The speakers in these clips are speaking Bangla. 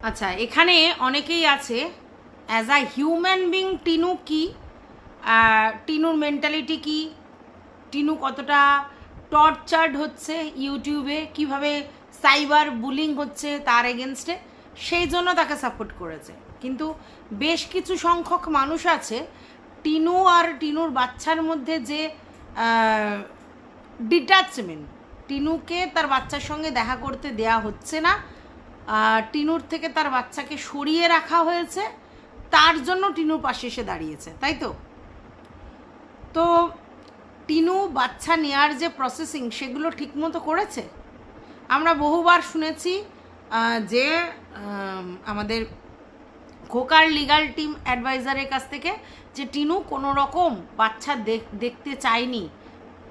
আচ্ছা এখানে অনেকেই আছে as a human being Tinu কি? টিনুর মেন্টালিটি কি? টিনু কতটা টর্চার্ড হচ্ছে ইউটিউবে? কীভাবে সাইবার বুলিং হচ্ছে তার এগেনস্টে সেই জন্য তাকে সাপোর্ট করেছে। কিন্তু বেশ কিছু সংখ্যক মানুষ আছে, টিনু আর টিনুর বাচ্চার মধ্যে যে ডিটাচমেন্ট টিনুকে তার বাচ্চার সঙ্গে দেখা করতে দেয়া হচ্ছে না টিনুর থেকে তার বাচ্চাকে সরিয়ে রাখা হয়েছে। তার জন্য টিনুর পাশে এসে দাঁড়িয়েছে, তাই তো? তো টিনু বাচ্চা নেয়ার যে প্রসেসিং সেগুলো ঠিকমতো করেছে? আমরা বহুবার শুনেছি যে আমাদের খোকার লিগাল টিম অ্যাডভাইজারের কাছ থেকে যে টিনু কোনো রকম বাচ্চা দেখ- দেখতে চায়নি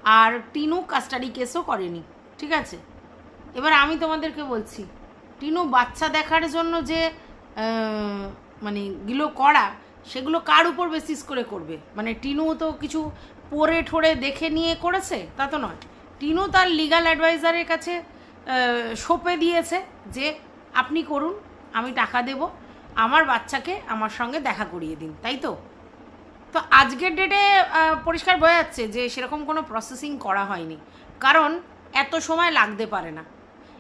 আর টিনু কাস্টাডি কেসও করেনি, ঠিক আছে? এবার আমি তোমাদেরকে বলছি টিনু বাচ্চা দেখার জন্য যে মানে গুলো করা সেগুলো কার উপর বেসিস করে করবে? মানে টিনু তো কিছু পরে ঠোরে দেখে নিয়ে করেছে, তা তো নয়। টিনু তার লিগাল অ্যাডভাইজারের কাছে সঁপে দিয়েছে যে, আপনি করুন, আমি টাকা দেব, আমার বাচ্চাকে আমার সঙ্গে দেখা করিয়ে দিন। তাই তো? তো আজকের ডেটে পরিষ্কার বোঝা যাচ্ছে যে, সেরকম কোনো প্রসেসিং করা হয়নি। কারণ, এত সময় লাগতে পারে না।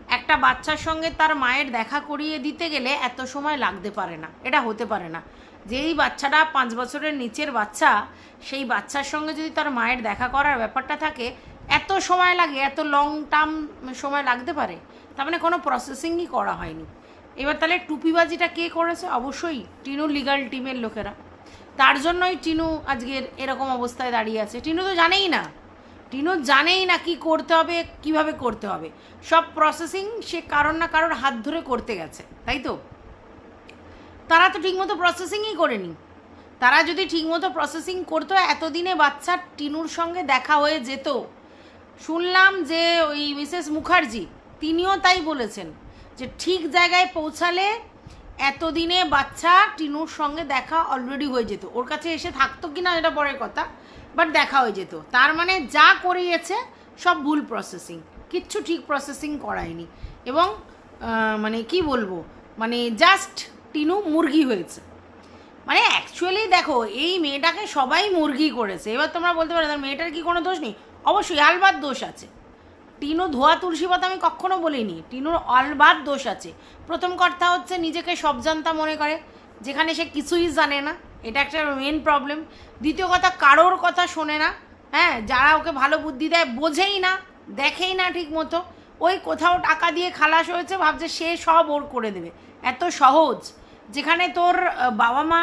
একটা বাচ্চার সঙ্গে তার মায়ের দেখা করিয়ে দিতে গেলে এত সময় লাগতে পারে না। এটা হতে পারে না। যেই বাচ্চাটা পাঁচ বছরের নিচের বাচ্চা, সেই বাচ্চার সঙ্গে যদি তার মায়ের দেখা করার ব্যাপারটা থাকে, এত সময় লাগে, এত লং টার্ম সময় লাগতে পারে। তার মানে কোনো প্রসেসিংই করা হয়নি। এবার তাহলে টুপিবাজিটা কে করেছে? অবশ্যই টিনু লিগাল টিমের লোকেরা। তার জন্যই টিনু আজকের এরকম অবস্থায় দাঁড়িয়ে আছে। টিনু তো জানেই না। টিনু জানেই না কি করতে হবে, কীভাবে করতে হবে। সব প্রসেসিং সে কারোর না কারোর হাত ধরে করতে গেছে, তাই তো? তারা তো ঠিকমতো প্রসেসিংই করেনি। তারা যদি ঠিকমতো প্রসেসিং করতো, এতদিনে বাচ্চা টিনুর সঙ্গে দেখা হয়ে যেত। শুনলাম যে ওই মিসেস মুখার্জি, তিনিও তাই বলেছেন যে ঠিক জায়গায় পৌঁছালে এতদিনে বাচ্চা টিনুর সঙ্গে দেখা অলরেডি হয়ে যেত। ওর কাছে এসে থাকতো কি না এটা পরের কথা। বাট দেখা হয়ে যেত। তার মানে যা করিয়েছে, সব ভুল প্রসেসিং কিচ্ছু ঠিক প্রসেসিং করায়নি। এবং মানে কি বলব? মানে জাস্ট টিনু মুরগি হয়েছে। মানে অ্যাকচুয়ালি দেখো, এই মেয়েটাকে সবাই মুরগি করেছে। এবার তোমরা বলতে পারো, "তার মেয়েটার কি কোনো দোষ নেই? অবশ্যই আলবাদ দোষ আছে। টিনু ধোয়া তুলসী পাতা আমি কখনো বলিনি। টিনুর অলবাদ দোষ আছে। প্রথম কথা হচ্ছে, নিজেকে সব জানতা মনে করে, যেখানে সে কিছুই জানে না। এটা একটা মেন প্রবলেম দ্বিতীয় কথা, কারোর কথা শোনে না। হ্যাঁ যারা ওকে ভালো বুদ্ধি দেয়, বোঝেই না, দেখেই না ঠিক মতো ওই কোথাও টাকা দিয়ে খালাস হয়েছে, ভাবছে সে সব ওর করে দেবে। এত সহজ। যেখানে তোর বাবা মা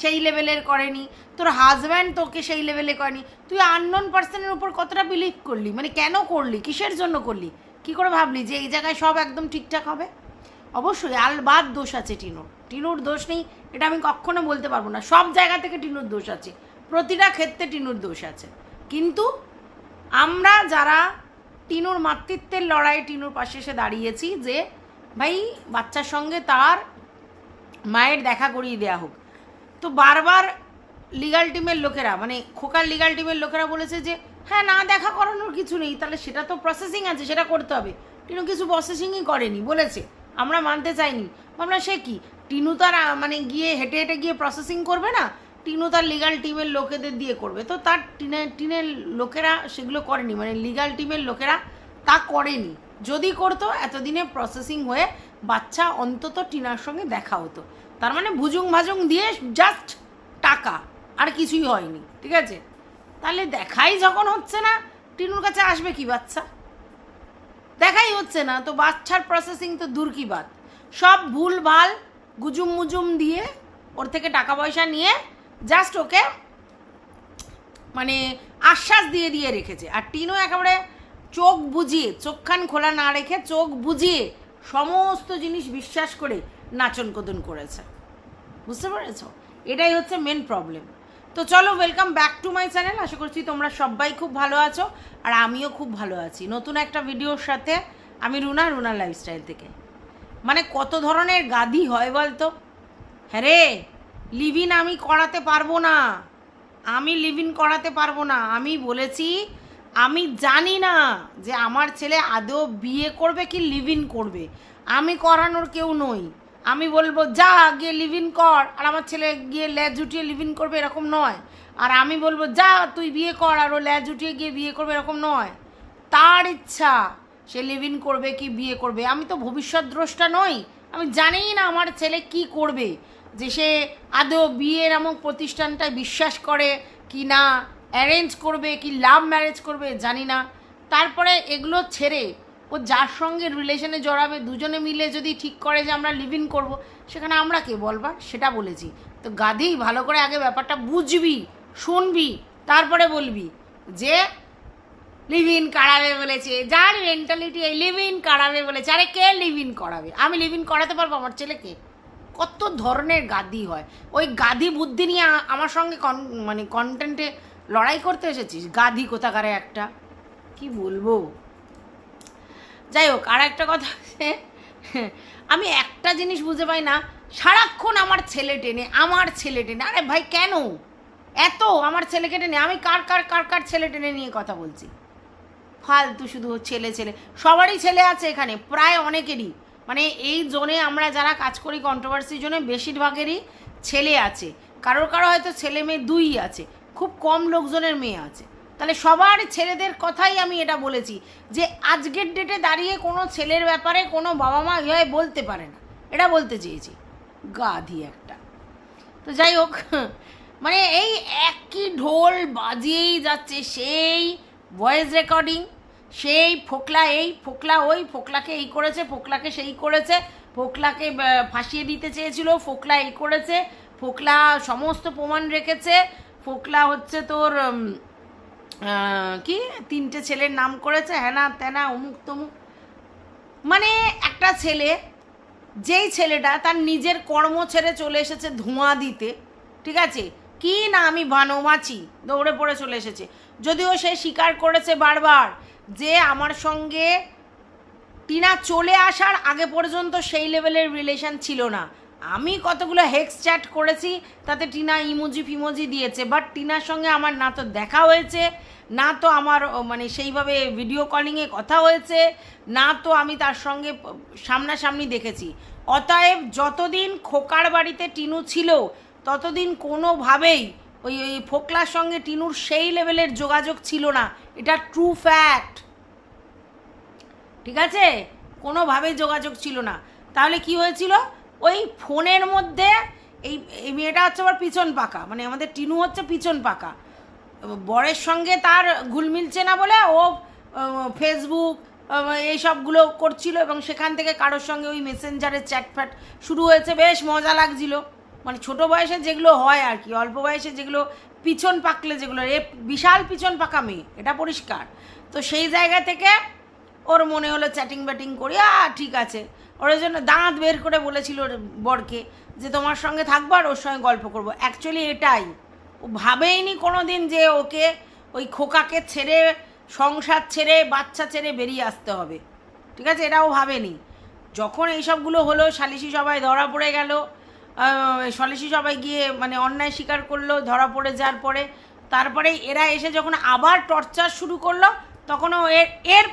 সেই লেভেলের করেনি, তোর হাজব্যান্ড তোকে সেই লেভেলে করেনি। তুই আননোন পার্সনের উপর কতটা বিলিভ করলি? মানে কেন করলি? কিসের জন্য করলি? কি করে ভাবলি যে এই জায়গায় সব একদম ঠিকঠাক হবে? অবশ্যই আলবাদ দোষ আছে টিনুর। টিনুর দোষ নেই, এটা আমি কখনো বলতে পারব না। সব জায়গা থেকে টিনুর দোষ আছে, প্রতিটা ক্ষেত্রে টিনুর দোষ আছে। কিন্তু আমরা যারা টিনুর মাতৃত্বের লড়াই টিনুর পাশে এসে দাঁড়িয়েছি যে, ভাই, বাচ্চার সঙ্গে তার মায়ের দেখা করিয়ে দেওয়া হোক। তো বারবার লিগাল টিমের লোকেরা মানে খোকার লিগাল টিমের লোকেরা বলেছে যে হ্যাঁ না দেখা করানোর কিছু নেই, তাহলে সেটা তো প্রসেসিং আছে, সেটা করতে হবে। টিনু কিছু প্রসেসিংই করেনি, বলেছে। আমরা মানতে চাইনি। আমরা সে কি? টিনু তার মানে গিয়ে হেঁটে হেঁটে গিয়ে প্রসেসিং করবে না, টিনু তার লিগাল টিমের লোকেদের দিয়ে করবে। তো তার টিনের টিনের লোকেরা সেগুলো করেনি মানে লিগাল টিমের লোকেরা তা করেনি। যদি করতো, এতদিনে প্রসেসিং হয়ে বাচ্চা অন্তত টিনার সঙ্গে দেখা হতো। তার মানে ভুজুং ভাজুং দিয়ে জাস্ট টাকা, আর কিছুই হয়নি, ঠিক আছে? তাহলে দেখাই যখন হচ্ছে না, টিনুর কাছে আসবে কি বাচ্চা? দেখাই হচ্ছে না, তো বাচ্চার প্রসেসিং তো দূর কি বাদ সব ভুল ভালো গুজুম মুজুম দিয়ে ওর থেকে টাকা পয়সা নিয়ে জাস্ট ওকে মানে আশ্বাস দিয়ে দিয়ে রেখেছে। আর টিনও একেবারে চোখ বুঝিয়ে চোখখান খোলা না রেখে চোখ বুঝিয়ে সমস্ত জিনিস বিশ্বাস করে নাচন কোদন করেছে। বুঝতে পেরেছ? এটাই হচ্ছে মেন প্রবলেম তো চলো welcome back to my channel আশা করছি তোমরা সবাই খুব ভালো আছো, আর আমিও খুব ভালো আছি। নতুন একটা ভিডিওর সাথে আমি রুনা রুনা লাইফস্টাইল থেকে। মানে কত ধরনের গাদি হয় বলতো? হ্যাঁ রে, লিভিন আমি করাতে পারব না। আমি লিভিন করাতে পারব না। আমি বলেছি, আমি জানি না যে আমার ছেলে আদৌ বিয়ে করবে কি লিভিন করবে। আমি করানোর কেউ নই। আমি বলব, যা, গিয়ে লিভিন কর। আর আমার ছেলে গিয়ে ল্যাজ উঠিয়ে লিভ ইন করবে এরকম নয়। আর আমি বলব, যা, তুই বিয়ে কর। আর ও ল্যাজ উঠিয়ে গিয়ে বিয়ে করবে এরকম নয়। তার ইচ্ছা সে লিভ ইন করবে কি বিয়ে করবে? আমি তো ভবিষ্যৎ দ্রষ্টা নই। আমি জানিই না আমার ছেলে কি করবে। যে সে আদৌ বিয়ে নামক প্রতিষ্ঠানটায় বিশ্বাস করে কি না অ্যারেঞ্জ করবে, কি লাভ ম্যারেজ করবে, জানি না। তারপরে এগুলো ছেড়ে ও যার সঙ্গে রিলেশনে জড়াবে, দুজনে মিলে যদি ঠিক করে যে আমরা লিভ ইন করব, সেখানে আমরা কে বলবার? সেটা বলেছি। তো গাধি, ভালো করে আগে ব্যাপারটা বুঝবি, শুনবি, তারপরে বলবি যে লিভ ইন করাবে বলেছে। যার মেন্টালিটি এই লিভ ইন করাবে বলেছে। আরে কে লিভ ইন করাবে? আমি লিভ ইন করাতে পারব আমার ছেলেকে? কত ধরনের গাদি হয়। ওই গাদি বুদ্ধি নিয়ে আমার সঙ্গে কন মানে কন্টেন্টে লড়াই করতে এসেছিস? গাদি কোথাকারে একটা? কি বলব? যাই হোক আর একটা কথা আমি একটা জিনিস বুঝে পাই না। সারাক্ষণ আমার ছেলে টেনে, আমার ছেলে টেনে। আরে ভাই, কেন? এত আমার ছেলেকে টেনে, আমি কার কার কার কার ছেলে টেনে নিয়ে কথা বলছি? ফালতু শুধু ছেলে ছেলে। সবারই ছেলে আছে এখানে, প্রায় অনেকেরই। মানে এই জোনে আমরা যারা কাজ করি কন্ট্রোভার্সি জোনে, বেশিরভাগেরই ছেলে আছে। কারোর কারও হয়তো ছেলে মেয়ে দুই আছে, খুব কম লোকজনের মেয়ে আছে। তাহলে সবার ছেলেদের কথাই আমি এটা বলেছি, যে আজকের ডেটে দাঁড়িয়ে কোনো ছেলের ব্যাপারে কোনো বাবা মা এভাবে বলতে পারে না। এটা বলতে চেয়েছি, গাধি একটা। তো যাই হোক মানে এই একই ঢোল বাজিয়েই যাচ্ছে সেই ভয়েস রেকর্ডিং, সেই ফোকলা, এই ফোকলা, ওই ফোকলাকে এই করেছে, ফোকলাকে সেই করেছে, ফোকলাকে ফাঁসিয়ে দিতে চেয়েছিল, ফোকলা এই করেছে, ফোকলা সমস্ত প্রমাণ রেখেছে, ফোকলা হচ্ছে তোর কি, তিনটে ছেলের নাম করেছে হ্যানা ত্যানা অমুক, তমুক। মানে একটা ছেলে, যেই ছেলেটা তার নিজের কর্ম ছেড়ে চলে এসেছে ধোঁয়া দিতে, ঠিক আছে? কি না আমি ভানোমাছি দৌড়ে পড়ে চলে এসেছে। যদিও সে স্বীকার করেছে বারবার যে আমার সঙ্গে টিনা চলে আসার আগে পর্যন্ত সেই লেভেলের রিলেশন ছিল না। আমি কতগুলো হেক্স চ্যাট করেছি, তাতে টিনা ইমোজি ফিমোজি দিয়েছে বাট টিনার সঙ্গে আমার না তো দেখা হয়েছে, না তো আমার মানে সেইভাবে ভিডিও কলিংয়ে কথা হয়েছে, না তো আমি তার সঙ্গে সামনাসামনি দেখেছি। অতএব যতদিন খোকার বাড়িতে টিনু ছিল ততদিন কোনোভাবেই ওই ওই ফোকলার সঙ্গে টিনুর সেই লেভেলের যোগাযোগ ছিল না। এটা ট্রু ফ্যাক্ট ঠিক আছে? কোনোভাবেই যোগাযোগ ছিল না। তাহলে কি হয়েছিল? ওই ফোনের মধ্যে এই এই মেয়েটা হচ্ছে আবার পিছন পাকা। মানে আমাদের টিনু হচ্ছে পিছন পাকা। বরের সঙ্গে তার ঘুল মিলছে না বলে ও ফেসবুক এইসবগুলো করছিল এবং সেখান থেকে কারোর সঙ্গে ওই মেসেঞ্জারের চ্যাট ফ্যাট শুরু হয়েছে। বেশ মজা লাগছিল। মানে ছোট বয়সে যেগুলো হয় আর কি, অল্প বয়সে যেগুলো পিছন পাকলে যেগুলো, এ বিশাল পিছন পাকা মেয়ে এটা পরিষ্কার। তো সেই জায়গা থেকে ওর মনে হলো চ্যাটিং ব্যাটিং করি, আ, ঠিক আছে। ওর জন্য দাঁত বের করে বলেছিল বরকে যে, তোমার সঙ্গে থাকব আর ওর সঙ্গে গল্প করব। অ্যাকচুয়ালি এটাই। ও ভাবেইনি কোনো দিন যে ওকে ওই খোকাকে ছেড়ে, সংসার ছেড়ে, বাচ্চা ছেড়ে বেরিয়ে আসতে হবে। ঠিক আছে? এটাও ভাবেনি। যখন এইসবগুলো হলো, সালিশি সবাই ধরা পড়ে গেল সালিশি সবাই গিয়ে মানে অন্যায় স্বীকার করল, ধরা পড়ে যাওয়ার পরে। তারপরে এরা এসে যখন আবার টর্চার শুরু করল, তখনও এর এর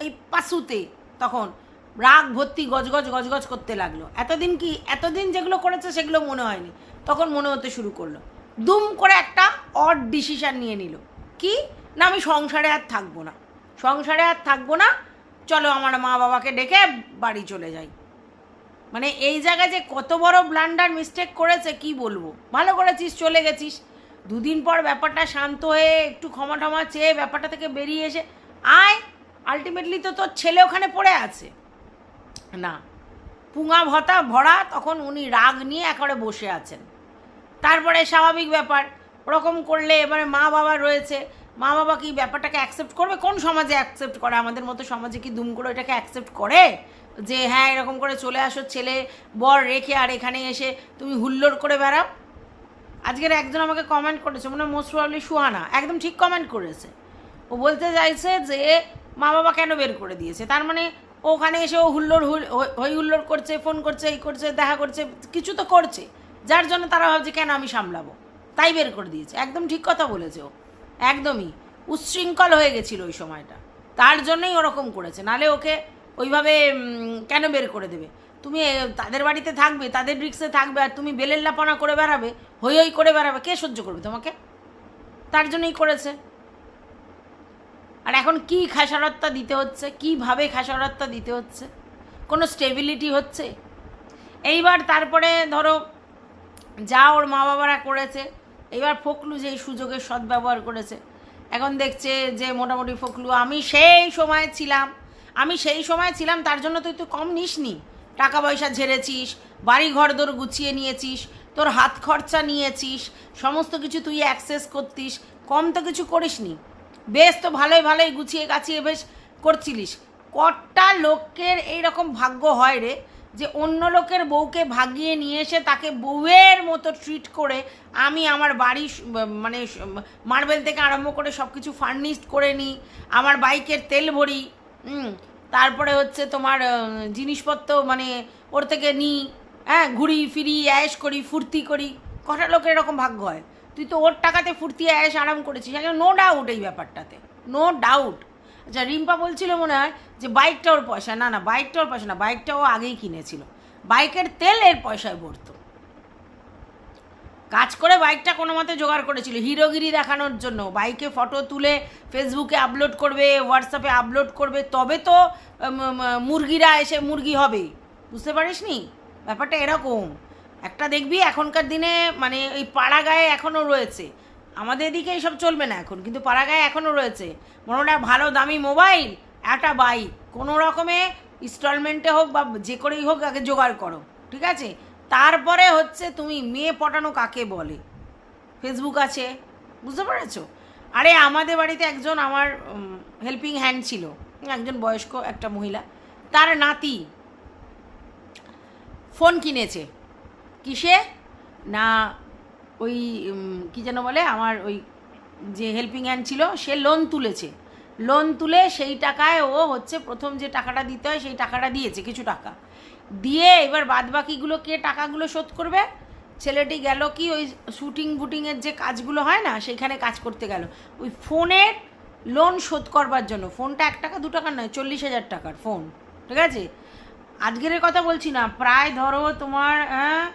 এই পাশুতে তখন রাগ ভর্তি গজগজ গজগজ করতে লাগল। এতদিন কি, এতদিন যেগুলো করেছে সেগুলো মনে হয়নি। তখন মনে হতে শুরু করল। দুম করে একটা অড ডিসিশন নিয়ে নিল। কি? না, আমি সংসারে আর থাকব না। সংসারে আর থাকব না। চলো আমার মা বাবাকে ডেকে বাড়ি চলে যাই। মানে এই জায়গায় যে কত বড় ব্লান্ডার মিস্টেক করেছে, কি বলব? ভালো করেছিস, চলে গেছিস। দুদিন পর ব্যাপারটা শান্ত হয়ে একটু ক্ষমা টমা চেয়ে ব্যাপারটা থেকে বেরিয়ে এসে আয় আলটিমেটলি তো তোর ছেলে ওখানে পড়ে আছে। না, পুঙা ভতা ভরা, তখন উনি রাগ নিয়ে একেবারে বসে আছেন। তারপরে স্বাভাবিক ব্যাপার, ওরকম করলে এবারে মা বাবা রয়েছে। মা বাবা কি ব্যাপারটাকে অ্যাকসেপ্ট করবে? কোন সমাজে অ্যাকসেপ্ট করে? আমাদের মতো সমাজে কি দুম করে এটাকে অ্যাকসেপ্ট করে? যে হ্যাঁ এরকম করে চলে আসো, ছেলে বর রেখে আর এখানে এসে তুমি হুল্লোড় করে বেড়াও। আজকের একজন আমাকে কমেন্ট করেছে, মনে মোস্ট প্রবলি সুহানা, একদম ঠিক কমেন্ট করেছে। ও বলতে চাইছে যে, মা বাবা কেন বের করে দিয়েছে? তার মানে ওখানে এসে ও হুল্লোড় হুল হই- হই হুল্লোড় করছে ফোন করছে, এই করছে, দেখা করছে, কিছু তো করছে। যার জন্য তারা ভাবছে, কেন আমি সামলাবো? তাই বের করে দিয়েছে। একদম ঠিক কথা বলেছে ও। একদমই। উচ্ছৃঙ্খল হয়ে গেছিল ওই সময়টা। তার জন্যই ওরকম করেছে। নালে ওকে ওইভাবে কেন বের করে দেবে? তুমি তাদের বাড়িতে থাকবে, তাদের রিক্সে থাকবে, আর তুমি বেলেল্লাপনা করে বেড়াবে, হই হই করে বেড়াবে, কে সহ্য করবে তোমাকে? তার জন্যই করেছে। আর এখন কি খেসারত্তা দিতে হচ্ছে? কীভাবে খেসারত্তা দিতে হচ্ছে? কোনো স্টেবিলিটি হচ্ছে? এইবার তারপরে ধরো, যা ওর মা বাবারা করেছে, এইবার ফকলু যে সুযোগের সদ্ব্যবহার করেছে, এখন দেখছে যে মোটামুটি ফকলু, আমি সেই সময় ছিলাম আমি সেই সময় ছিলাম, তার জন্য তুই তুই কম নিসনি। টাকা পয়সা ঝেড়েছিস বাড়ি ঘর দোর গুছিয়ে নিয়েছিস, তোর হাত খরচা নিয়েছিস, সমস্ত কিছু তুই অ্যাক্সেস করতিস, কম তো কিছু করিসনি। বেশ তো ভালোই ভালোই গুছিয়ে গাছিয়ে বেশ করছিলিস। কটা লোকের এইরকম ভাগ্য হয় রে, যে অন্য লোকের বউকে ভাগিয়ে নিয়ে এসে তাকে বউয়ের মতো ট্রিট করে আমি আমার বাড়ি মানে মার্বেল থেকে আরম্ভ করে সব কিছু ফার্নিশড করে নিই, আমার বাইকের তেল ভরি তারপরে হচ্ছে তোমার জিনিসপত্র মানে ওর থেকে নিই হ্যাঁ ঘুরি, ফিরি, অ্যাশ করি, ফুর্তি করি, কটা লোকের এরকম ভাগ্য হয়? তুই তো ওর টাকাতে ফুর্তি, অ্যাশ, আরাম করেছিস। একদম নো ডাউট এই ব্যাপারটাতে। নো ডাউট আচ্ছা রিম্পা বলছিল মনে হয় যে বাইকটা ওর পয়সা, না না বাইকটা ওর পয়সা না বাইকটা ও আগেই কিনেছিল। বাইকের তেল এর পয়সায় ভরতো। কাজ করে বাইকটা কোনো মতে জোগাড় করেছিল। হিরোগিরি দেখানোর জন্য। বাইকে ফটো তুলে ফেসবুকে আপলোড করবে হোয়াটসঅ্যাপে আপলোড করবে, তবে তো মুরগিরা এসে মুরগি হবে। বুঝতে পারিস নি ব্যাপারটা এরকম। একটা দেখবি এখনকার দিনে মানে ওই পাড়া গায়ে এখনও রয়েছে। আমাদের এদিকে এইসব চলবে না এখন, কিন্তু পাড়া গায়ে এখনও রয়েছে। মনে ভালো দামি মোবাইল একটা বাইক কোনো রকমে ইনস্টলমেন্টে হোক বা যে করেই হোক আগে জোগাড় করো। ঠিক আছে? তারপরে হচ্ছে তুমি মেয়ে পটানো কাকে বলে? ফেসবুক আছে, বুঝতে পেরেছ? আরে আমাদের বাড়িতে একজন আমার হেল্পিং হ্যান্ড ছিল, একজন বয়স্ক একটা মহিলা, তার নাতি ফোন কিনেছে। কিসে? না, ওই কি যেন বলে, আমার ওই যে হেল্পিং হ্যান্ড ছিল, সে লোন তুলেছে। লোন তুলে সেই টাকায় ও হচ্ছে প্রথম যে টাকাটা দিতে হয়, সেই টাকাটা দিয়েছে, কিছু টাকা। দিয়ে এবার বাদবাকিগুলো কে টাকাগুলো শোধ করবে। ছেলেটি গেল কি ওই শুটিং বুটিংয়ের যে কাজগুলো হয় না সেইখানে কাজ করতে গেল। ওই ফোনের লোন শোধ করবার জন্য। ফোনটা এক টাকা দু টাকার নয় চল্লিশ হাজার টাকার ফোন ঠিক আছে? আজকের কথা বলছি না প্রায় ধরো তোমার আহ,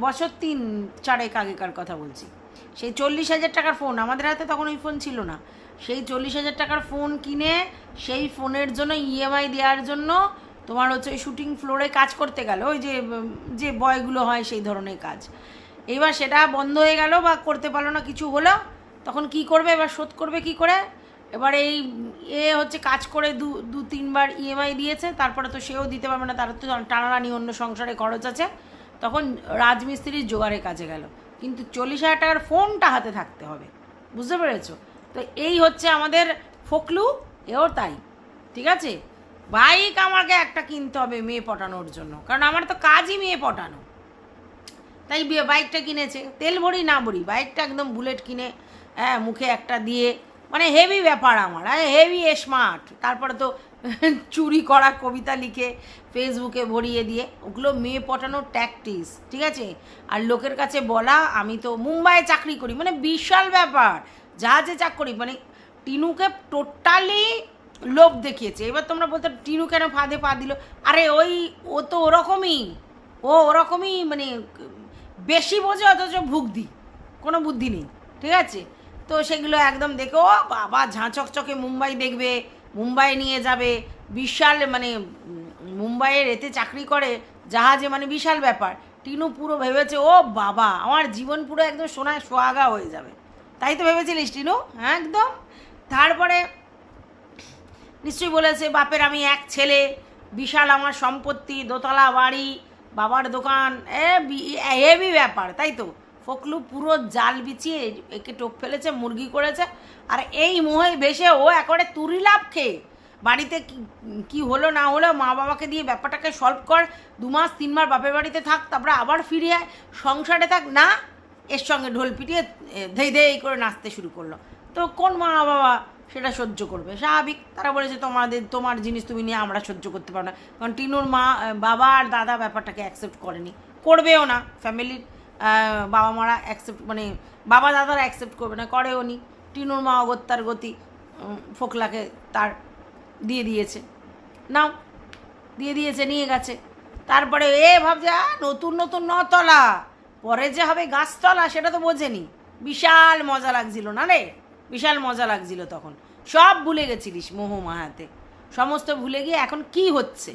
বছর তিন চারেক আগেকার কথা বলছি। সেই চল্লিশ হাজার টাকার ফোন আমাদের হাতে তখন ওই ফোন ছিল না। সেই চল্লিশ হাজার টাকার ফোন কিনে সেই ফোনের জন্য ইএমআই দেওয়ার জন্য তোমার হচ্ছে ওই শুটিং ফ্লোরে কাজ করতে গেল, ওই যে যে বয়গুলো হয় সেই ধরনের কাজ। এবার সেটা বন্ধ হয়ে গেল বা করতে পারল না, কিছু হলো, তখন কি করবে, এবার শোধ করবে কি করে? এবার এই এ হচ্ছে কাজ করে দু দু, তিনবার ইএমআই দিয়েছে, তারপরে তো সেও দিতে পারবে না, তার তো টানাটানি অন্য সংসারে খরচ আছে। তখন রাজমিস্ত্রির জোগাড়ের কাজে গেল। কিন্তু চল্লিশ হাজার টাকার ফোনটা হাতে থাকতে হবে, বুঝতে পেরেছ? তো এই হচ্ছে আমাদের ফকলু, এও তাই, ঠিক আছে? বাইক আমাকে একটা কিনতে হবে মেয়ে পটানোর জন্য। কারণ আমার তো কাজই মেয়ে পটানো। তাই বিয়ে বাইকটা কিনেছে। তেল ভরি না ভরি, বাইকটা একদম বুলেট কিনে হ্যাঁ মুখে একটা দিয়ে। মানে হেভি ব্যাপার আমার হ্যাঁ হেভি স্মার্ট তারপরে তো চুরি করা কবিতা লিখে, ফেসবুকে ভরিয়ে দিয়ে। ওগুলো মেয়ে পটানোর ট্যাকটিস ঠিক আছে? আর লোকের কাছে বলা, আমি তো মুম্বাইয়ে চাকরি করি। মানে বিশাল ব্যাপার। জাহাজে চাকরি মানে টিনুকে টোটালি লোভ দেখিয়েছে। এবার তোমরা বলতে টিনু কেন ফাঁদে পা দিল? আরে ওই, ও তো ওরকমই। ও ওরকমই মানে বেশি বোঝে, অথচ ভুগদি। কোনো বুদ্ধি নেই, ঠিক আছে? তো সেগুলো একদম দেখে, ও বাবা ঝাঁচকচকে মুম্বাই দেখবে, মুম্বাই নিয়ে যাবে। বিশাল মানে মুম্বাইয়ের এতে চাকরি করে, জাহাজে মানে বিশাল ব্যাপার। টিনু পুরো ভেবেছে, ও বাবা, আমার জীবন পুরো একদম সোনায় সোহাগা হয়ে যাবে। তাই তো ভেবেছিলিস টিনু? হ্যাঁ একদম। তারপরে নিশ্চয়ই বলেছে, বাপের আমি এক ছেলে, বিশাল আমার সম্পত্তি, দোতলা বাড়ি, বাবার দোকান। এ হেভি ব্যাপার, তাই তো? ফকলু পুরো জাল বিছিয়ে একে টোপ ফেলেছে, মুরগি করেছে, আর এই মোহে ভেসে ও একবারে তুরি লাভ খেয়ে, বাড়িতে কি হলো না হলো, মা বাবাকে দিয়ে ব্যাপারটাকে সলভ কর, দু মাস তিন মাস বাপের বাড়িতে থাক, তারপরে আবার ফিরে আয়, সংসারে থাক, না, এর সঙ্গে ঢোল পিটিয়ে ধেই ধেই করে নাচতে শুরু করল। তো কোন মা বাবা সেটা সহ্য করবে। স্বাভাবিক, তারা বলেছে, তোমাদের, তোমার জিনিস তুমি নিয়ে আমরা সহ্য করতে পারো না। কারণ টিনুর মা বাবা আর দাদা ব্যাপারটাকে অ্যাকসেপ্ট করেনি। করবেও না। ফ্যামিলির বাবা মারা অ্যাকসেপ্ট মানে বাবা দাদারা অ্যাকসেপ্ট করবে না, করেও নি। টিনুর মা অগত্যার গতি ফোকলাকে তার দিয়ে দিয়েছে। নাও, দিয়ে দিয়েছে, নিয়ে গেছে। তারপরে এ ভাবছে নতুন নতুন নতলা। পরে যে হবে গাছতলা, সেটা তো বোঝেনি। বিশাল মজা লাগছিল, না রে? বিশাল মজা লাগছিল তখন। সব ভুলে গেছিলিস মোহ মাহাতে। সমস্ত ভুলে গিয়ে এখন কি হচ্ছে?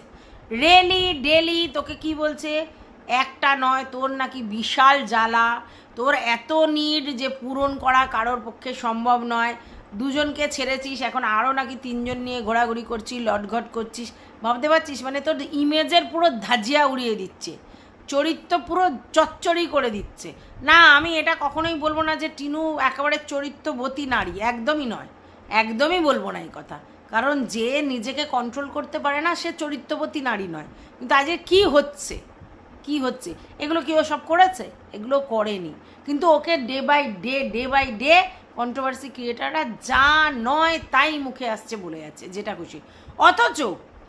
রেলি ডেলি তোকে কি বলছে? একটা নয়, তোর নাকি বিশাল জ্বালা। তোর এত নিড যে পূরণ করা কারোর পক্ষে সম্ভব নয়। দুজনকে ছেড়েছিস, এখন আরও নাকি তিনজন নিয়ে ঘোরাঘুরি করছিস, লটঘট করছিস। ভাবতে পারছিস? মানে তোর ইমেজের পুরো ধাজিয়া উড়িয়ে দিচ্ছে। চরিত্র পুরো চচ্চড়ি করে দিচ্ছে। না, আমি এটা কখনোই বলব না যে টিনু একেবারে চরিত্রবতী নারী, একদমই নয়। একদমই বলব না এই কথা। কারণ যে নিজেকে কন্ট্রোল করতে পারে না, সে চরিত্রবতী নারী নয়। কিন্তু আজকে কি হচ্ছে? কি হচ্ছে? এগুলো কি ও সব করেছে? এগুলো করেনি। কিন্তু okay day by day day by day controversy ক্রিয়েটাররা যা নয় তাই মুখে আসছে বলে যাচ্ছে, যেটা খুশি। অথচ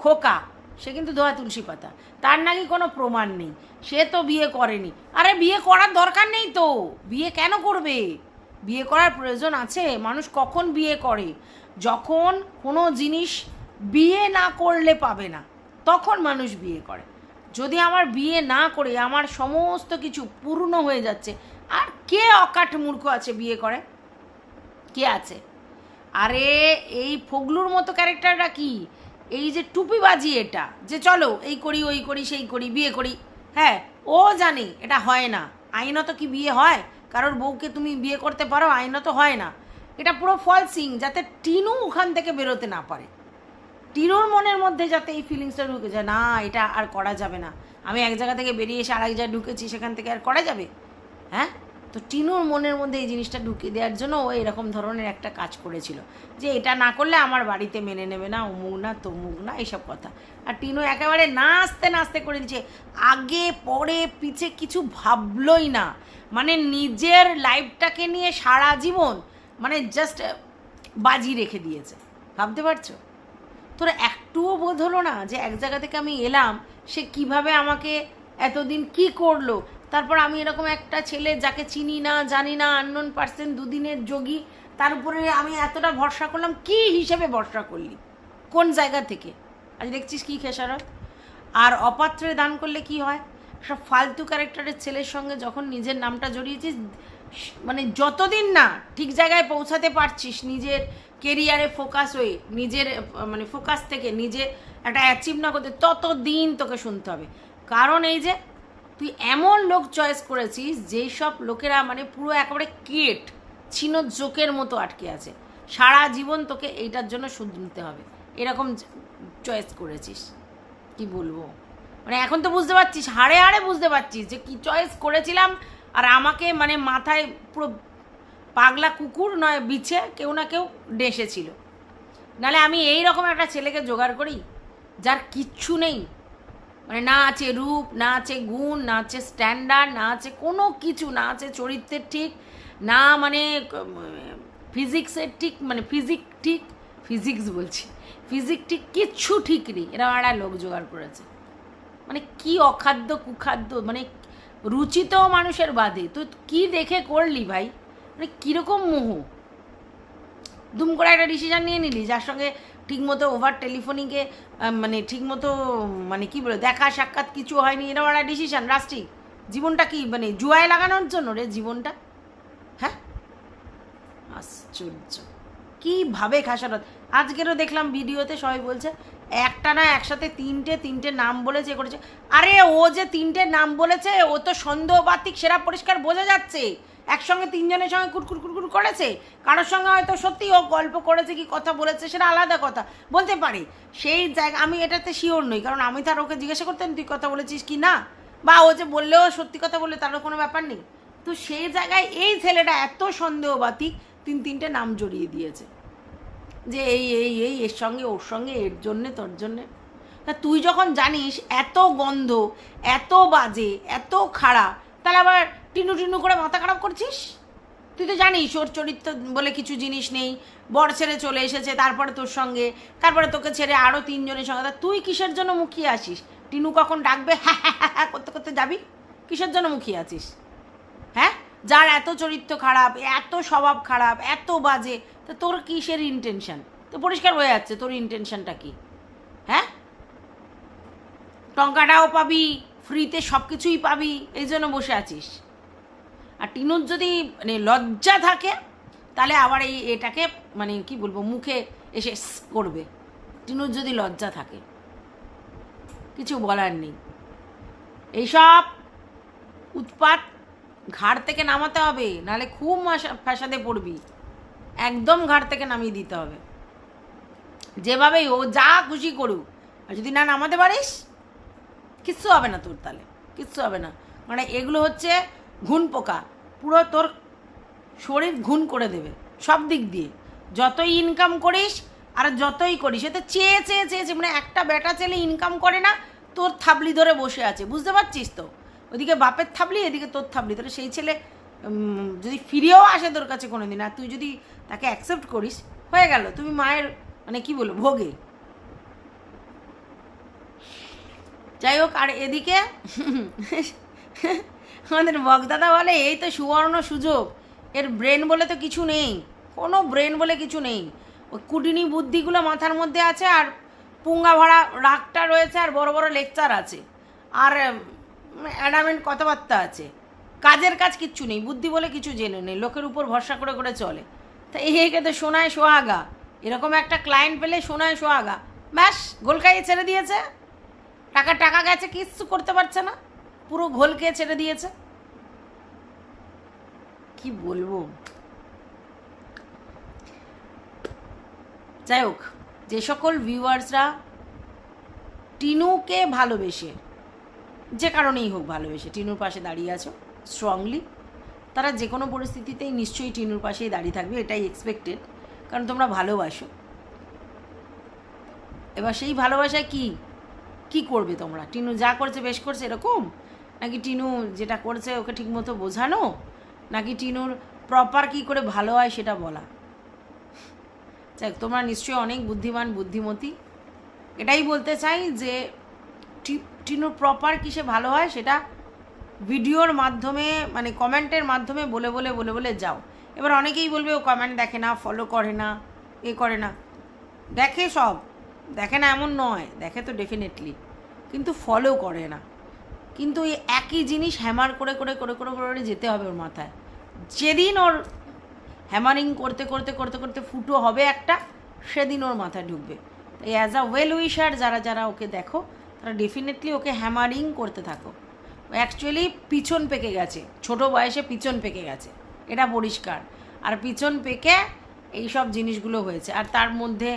খোকা সে কিন্তু দোয়া তুলসী পাতা। তার নাকি কোনো প্রমাণ নেই। সে তো বিয়ে করেনি। আরে বিয়ে করার দরকার নেই তো। বিয়ে কেন করবে? বিয়ে করার প্রয়োজন আছে। মানুষ কখন বিয়ে করে? যখন কোনো জিনিস বিয়ে না করলে পাবে না, তখন মানুষ বিয়ে করে। যদি আমার বিয়ে না করে, আমার সমস্ত কিছু পূর্ণ হয়ে যাচ্ছে, আর কে অকাঠ মূর্খ আছে বিয়ে করে? কে আছে? আরে, এই ফগলুর মতো ক্যারেক্টাররা কি? এই যে টুপিবাজি এটা, যে চলো এই করি, ওই করি, সেই করি, বিয়ে করি হ্যাঁ ও জানে এটা হয় না। আইনত কি বিয়ে হয়? কারোর বউকে তুমি বিয়ে করতে পারো, আইনত হয় না। এটা পুরো ফলসিং যাতে টিনু ওখান থেকে বেরোতে না পারে। টিনুর মনের মধ্যে যাতে এই ফিলিংসটা ঢুকে যায়, না, এটা আর করা যাবে না। আমি এক জায়গা থেকে বেরিয়ে এসে আরেক জায়গায় ঢুকেছি, সেখান থেকে আর করা যাবে? হ্যাঁ? তো টিনুর মনের মধ্যে এই জিনিসটা ঢুকিয়ে দেওয়ার জন্য ও এরকম ধরনের একটা কাজ করেছিল। যে এটা না করলে আমার বাড়িতে মেনে নেবে না, অমুক না তমুক না, এইসব কথা। আর টিনু একেবারে নাচতে নাচতে করে দিচ্ছে আগে, পরে, পিছে কিছু ভাবলই না। মানে নিজের লাইফটাকে নিয়ে সারা জীবন মানে জাস্ট বাজি রেখে দিয়েছে। ভাবতে পারছ? তোর একটুও বোধ হলো না যে এক জায়গা থেকে আমি এলাম, সে কীভাবে আমাকে এতদিন কি করল? তারপর আমি এরকম একটা ছেলে যাকে চিনি না, জানি না আননোন পার্সেন দুদিনের যোগী, তার উপরে আমি এতটা ভরসা করলাম, কি হিসেবে ভরসা করলি? কোন জায়গা থেকে? আজ দেখছিস কি খেসারত? আর অপাত্রে দান করলে কি হয়? সব ফালতু ক্যারেক্টারের ছেলের সঙ্গে যখন নিজের নামটা জড়িয়েছিস মানে যতদিন না ঠিক জায়গায় পৌঁছাতে পারছিস নিজের কেরিয়ারে ফোকাস হয়ে, নিজের মানে ফোকাস থেকে নিজে একটা অ্যাচিভ না করতে, ততদিন তোকে শুনতে হবে। কারণ এই যে তুই এমন লোক চয়েস করেছিস, যেই সব লোকেরা মানে পুরো একেবারে কেট ছিনো জোকের মতো আটকে আছে। সারা জীবন তোকে এইটার জন্য সুদ নিতে হবে। এরকম চয়েস করেছিস। কি বলব? মানে এখন তো বুঝতে পারছিস, হাড়ে হাড়ে বুঝতে পারছিস যে কি চয়েস করেছিলাম আর আমাকে মানে মাথায় পুরো পাগলা কুকুর নয়, বিছে, কেউ না কেউ ডেসেছিল। নালে আমি এই রকম একটা ছেলেকে জোগাড় করি, যার কিচ্ছু নেই। মানে না আছে রূপ, না আছে গুণ, না আছে স্ট্যান্ডার্ড না আছে কোনো কিছু, না আছে চরিত্রের ঠিক, না মানে ফিজিক্সের ঠিক মানে ফিজিক ঠিক ফিজিক্স বলছি। ফিজিক ঠিক কিচ্ছু ঠিক নেই। এরা একটা লোক জোগাড় করেছে। মানে কি অখাদ্য, কুখাদ্য মানে রুচি তো মানুষের বাদে। তুই কি দেখে করলি ভাই? মানে কীরকম মোহ? দুম করে একটা ডিসিশন নিয়ে নিলি, যার সঙ্গে ঠিকমতো ওভার টেলিফোনিংকে মানে ঠিকমতো মানে কি বলে, দেখা, সাক্ষাৎ কিছু হয়নি এরকম একটা ডিসিশান রাষ্ট্রিক জীবনটা কি মানে জুয়ায় লাগানোর জন্য রে জীবনটা? হ্যাঁ? আশ্চর্য। কীভাবে খাসারত। আজকেরও দেখলাম ভিডিওতে সবাই বলছে একটা না, একসাথে তিনটে তিনটে নাম বলেছে করেছে। আরে, ও যে তিনটে নাম বলেছে, ও তো সন্দেহবাতিক সেরা পরিষ্কার বোঝা যাচ্ছে। একসঙ্গে তিনজনের সঙ্গে কুটকুট কুটকুট করেছে? কারোর সঙ্গে হয়তো সত্যি ও গল্প করেছে, কি কথা বলেছে, সেটা আলাদা কথা। বলতে পারি, সেই জায়গা, আমি এটাতে শিওর নই, কারণ আমি তার ওকে জিজ্ঞাসা করতাম তুই কথা বলেছিস কি না? বা ও যে বললেও সত্যি কথা বললে তারও কোনো ব্যাপার নেই। তো সেই জায়গায় এই ছেলেটা এত সন্দেহবাতিক, তিন, তিনটে নাম জড়িয়ে দিয়েছে। যে এই এই এই, এর সঙ্গে, ওর সঙ্গে, এর জন্যে, তোর জন্যে। তা তুই যখন জানিস এত গন্ধ, এত বাজে, এত খাড়া তাহলে আবার টিনু টিনু করে মাথা খারাপ করছিস? তুই তো জানিস ওর চরিত্র বলে কিছু জিনিস নেই। বর ছেড়ে চলে এসেছে তারপরে তোর সঙ্গে, তারপরে তোকে ছেড়ে আরও তিনজনের সঙ্গে। তা তুই কিসের জন্য মুখিয়ে আসিস টিনু কখন ডাকবে হ্যাঁ হ্যাঁ হ্যাঁ হ্যাঁ করতে করতে যাবি? কিসের জন্য মুখিয়ে আছিস? হ্যাঁ? যার এত চরিত্র খারাপ, এত স্বভাব খারাপ, এত বাজে, তো তোর কিসের ইন্টেনশন তো পরিষ্কার হয়ে যাচ্ছে, তোর ইন্টেনশনটা কি? হ্যাঁ? টঙ্কাটাও পাবি ফ্রিতে সব কিছুই পাবি, এই জন্য বসে আছিস। আর টিনুর যদি মানে লজ্জা থাকে, তাহলে আবার এই এটাকে মানে কি বলব, মুখে এসে করবে। টিনুর যদি লজ্জা থাকে, কিছু বলার নেই। এইসব উৎপাত ঘাড় থেকে নামাতে হবে, নাহলে খুব ফ্যাসাদে পড়বি। একদম ঘাড় থেকে নামিয়ে দিতে হবে। যেভাবেই ও যা খুশি করুক, আর যদি না নামাতে পারিস, কিচ্ছু হবে না তোর তাহলে, কিচ্ছু হবে না। মানে এগুলো হচ্ছে ঘুন পোকা, পুরো তোর শরীর ঘুণ করে দেবে, সব দিক দিয়ে। যতই ইনকাম করিস, আর যতই করিস, এতে চেয়ে চেয়ে চেয়ে চেয়ে মানে একটা বেটা ছেলে ইনকাম করে না, তোর থাবলি ধরে বসে আছে, বুঝতে পারছিস তো? ওদিকে বাপের থাবলি, এদিকে তোর থাবলি। তাহলে সেই ছেলে যদি ফিরেও আসে তোর কাছে কোনো দিন আর তুই যদি তাকে অ্যাকসেপ্ট করিস, হয়ে গেল। তুমি মায়ের মানে কি বলব, ভোগে। যাই হোক, আর এদিকে আমাদের বগদাদা বলে, এই তো সুবর্ণ সুযোগ। এর ব্রেন বলে তো কিছু নেই। কোনো ব্রেন বলে কিছু নেই। ওই কুটিনি বুদ্ধিগুলো মাথার মধ্যে আছে, আর পুঙ্গা ভরা রাগটা রয়েছে, আর বড় বড় লেকচার আছে। আর অ্যাডামেন্ট কথাবার্তা আছে। কাজের কাজ কিচ্ছু নেই, বুদ্ধি বলে কিছু জেনে নেই, লোকের উপর ভরসা করে করে চলে। তা একে তো সোনায় সোহাগা। এরকম একটা ক্লায়েন্ট পেলে সোনায় সোহাগা। ব্যাস গোলকাইয়ে ছেড়ে দিয়েছে। টাকা টাকা গেছে, কিচ্ছু করতে পারছে না। পুরো ঘোলকে ছেড়ে দিয়েছে। কি বলব? যাই হোক, যে সকল ভিউয়ার্সরা টিনুকে ভালোবেসে যে কারণেই হোক ভালোবেসে। টিনুর পাশে দাঁড়িয়ে আছো স্ট্রংলি তারা যে কোনো পরিস্থিতিতেই নিশ্চয়ই টিনুর পাশেই দাঁড়িয়ে থাকবে এটাই এক্সপেক্টেড কারণ তোমরা ভালোবাসো। এবার সেই ভালোবাসায় কি? কি করবে তোমরা? টিনু যা করছে বেশ করছে এরকম? নাকি টিনু যেটা করছে ওকে ঠিকমতো বোঝানো? নাকি টিনুর প্রপার কি করে ভালো হয় সেটা বলা? যাই হোক, তোমরা নিশ্চয়ই অনেক বুদ্ধিমান বুদ্ধিমতী। এটাই বলতে চাই যে টিনুর প্রপার কিসে ভালো হয় সেটা ভিডিওর মাধ্যমে মানে কমেন্টের মাধ্যমে বলে বলে বলে বলে যাও। এবার অনেকেই বলবে, ও কমেন্ট দেখে না ফলো করে না, এ করে না। দেখে সব। দেখে না এমন নয়, দেখে তো ডেফিনেটলি কিন্তু ফলো করে না। কিন্তু এই একই জিনিস হ্যামার করে করে করে করে করে যেতে হবে ওর মাথায়। যেদিন ওর হ্যামারিং করতে করতে করতে করতে ফুটো হবে একটা, সেদিন ওর মাথায় ঢুকবে। তাই অ্যাজ আ ওয়েল উইশার যারা যারা ওকে দেখো তারা ডেফিনেটলি ওকে হ্যামারিং করতে থাকো। অ্যাকচুয়ালি পিছন পেকে গেছে, ছোট বয়সে পিছন পেকে গেছে, এটা পরিষ্কার। আর পিছন পেকে এই সব জিনিসগুলো হয়েছে। আর তার মধ্যে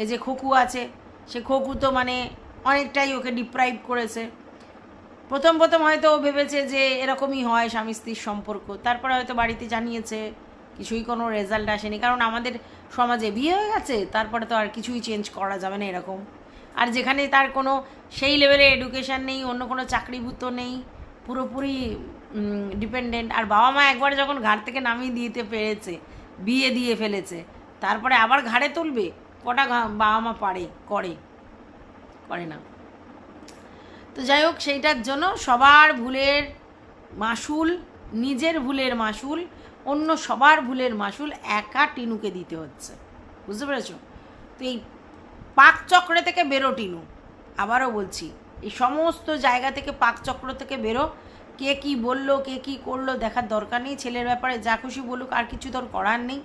এই যে খোকু আছে, সে খোকু তো মানে অনেকটাই ওকে ডিপ্রাইভ করেছে। প্রথম প্রথম হয়তো ও ভেবেছে যে এরকমই হয় স্বামী স্ত্রীর সম্পর্ক। তারপরে হয়তো বাড়িতে জানিয়েছে, কিছুই কোনো রেজাল্ট আসেনি। কারণ আমাদের সমাজে বিয়ে হয়ে গেছে, তারপরে তো আর কিছুই চেঞ্জ করা যাবে না এরকম। আর যেখানে তার কোনো সেই লেভেলে এডুকেশান নেই, অন্য কোনো চাকরিভূত নেই, পুরোপুরি ডিপেন্ডেন্ট আর বাবা মা একবার যখন ঘাট থেকে নামিয়ে দিতে পেরেছে, বিয়ে দিয়ে ফেলেছে, তারপরে আবার ঘাড়ে তুলবে, কটা বাবা মা পারে, করে করে না। তো যাই হোক, সেইটার জন্য সবার ভুলের মাসুল, নিজের ভুলের মাসুল, অন্য সবার ভুলের মাসুল একা টিনুকে দিতে হচ্ছে। বুঝতে পেরেছ? তো এই পাকচক্র থেকে বেরো, টিনু। আবারও বলছি, এই সমস্ত জায়গা থেকে পাকচক্র থেকে বেরো। কে কি বলল, কে কি করল, দেখার দরকার নেই। ছেলের ব্যাপারে যা খুশি বলুক, আর কিছু তোর করার নেই।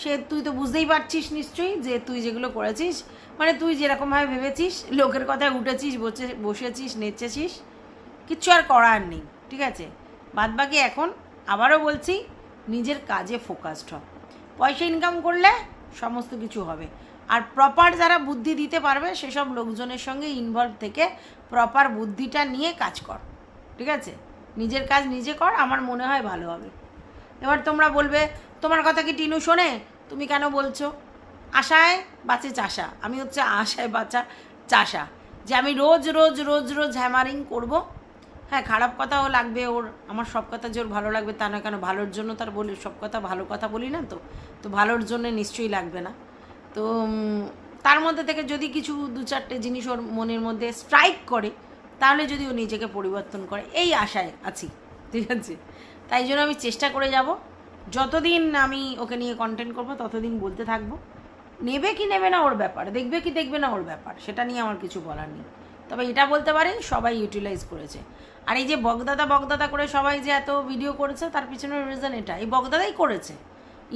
সে, তুই তো বুঝতেই পারছিস নিশ্চয়ই যে তুই যেগুলো করেছিস মানে তুই যেরকমভাবে ভেবেছিস, লোকের কথায় উঠেছিস, বসে, বসেছিস, নেচেছিস কিচ্ছু আর করার নেই, ঠিক আছে? বাদবাকি এখন আবারও বলছি, নিজের কাজে ফোকাসড হ। পয়সা ইনকাম করলে সমস্ত কিছু হবে। আর প্রপার যারা বুদ্ধি দিতে পারবে, সেসব লোকজনের সঙ্গে ইনভলভ থেকে প্রপার বুদ্ধিটা নিয়ে কাজ কর। ঠিক আছে? নিজের কাজ নিজে কর, আমার মনে হয় ভালো হবে। এবার তোমরা বলবে, তোমার কথা কি টিনু শোনে? তুমি কেন বলছো? আশায় বাঁচে চাষা। আমি হচ্ছে আশায় বাঁচা চাষা, যে আমি রোজ রোজ রোজ রোজ হ্যামারিং করব। হ্যাঁ খারাপ কথাও লাগবে ওর, আমার সব কথা যে ওর ভালো লাগবে তা না কেন ভালোর জন্য তার বলি, সব কথা ভালো কথা বলি না তো? তো ভালোর জন্য নিশ্চয়ই লাগবে না। তো তার মধ্যে থেকে যদি কিছু দু চারটে জিনিস ওর মনের মধ্যে স্ট্রাইক করে, তাহলে যদি ও নিজেকে পরিবর্তন করে, এই আশায় আছি, ঠিক আছে? তাই জন্য আমি চেষ্টা করে যাব। যতদিন আমি ওকে নিয়ে কন্টেন্ট করব, ততদিন বলতে থাকব। নেবে কি নেবে না ওর ব্যাপার, দেখবে কি দেখবে না ওর ব্যাপার, সেটা নিয়ে আমার কিছু বলার নেই। তবে এটা বলতে পারি, সবাই ইউটিলাইজ করেছে। আর এই যে বগদাদা বগদাদা করে সবাই যে এত ভিডিও করেছে, তার পিছনের রিজন এটা। এই বগদাদাই করেছে।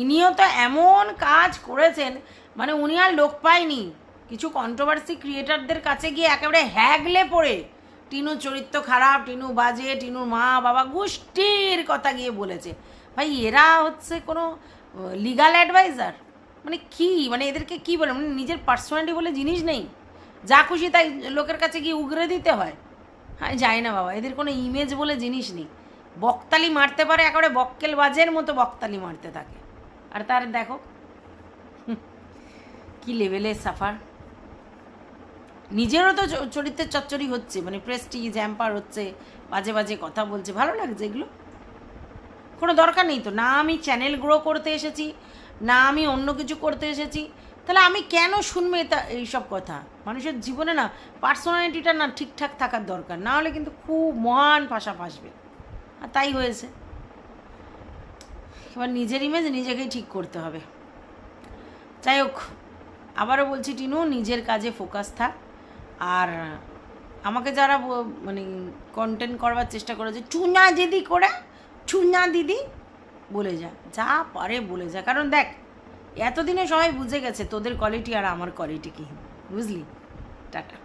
ইনিও তো এমন কাজ করেছেন মানে উনি আর লোক পায়নি। কিছু কন্ট্রোভার্সি ক্রিয়েটারদের কাছে গিয়ে একেবারে হ্যাগলে পড়ে। টিনু চরিত্র খারাপ, টিনু বাজে, টিনুর মা বাবা গোষ্ঠীর কথা গিয়ে বলেছে। ভাই, এরা হচ্ছে কোনো লিগাল অ্যাডভাইজার মানে কি? মানে এদেরকে কি বলে? মানে নিজের পার্সোনালিটি বলে জিনিস নেই। যা খুশি তাই লোকের কাছে গিয়ে উগরে দিতে হয়। হ্যাঁ যাই না বাবা, এদের কোনো ইমেজ বলে জিনিস নেই। বকতালি মারতে পারে, একেবারে বক্কেল বাজের মতো বকতালি মারতে থাকে। আর তার দেখো। কি লেভেলের সাফার নিজেরও তো চরিত্রের চচ্চড়ি হচ্ছে মানে প্রেস্টিজ জ্যাম্পার হচ্ছে, বাজে বাজে কথা বলছে। ভালো লাগছে এগুলো? কোনো দরকার নেই তো। না আমি চ্যানেল গ্রো করতে এসেছি, না আমি অন্য কিছু করতে এসেছি। তাহলে আমি কেন শুনবে তা এইসব কথা? মানুষের জীবনে না পার্সোনালিটিটা না ঠিকঠাক থাকার দরকার। না হলে কিন্তু খুব মহান ভাষা ফাঁসবে। আর তাই হয়েছে। এবার নিজের ইমেজ নিজেকেই ঠিক করতে হবে। যাই হোক, আবারও বলছি টিনু, নিজের কাজে ফোকাস থাক। আর আমাকে যারা মানে কন্টেন্ট করবার চেষ্টা করেছে, চুনা দিদি করে, চুনা দিদি বলে যা যা পারে বলে যা। কারণ দেখ, এতদিনে সবাই বুঝে গেছে তোদের কোয়ালিটি আর আমার কোয়ালিটি কি, বুঝলি? টাটা।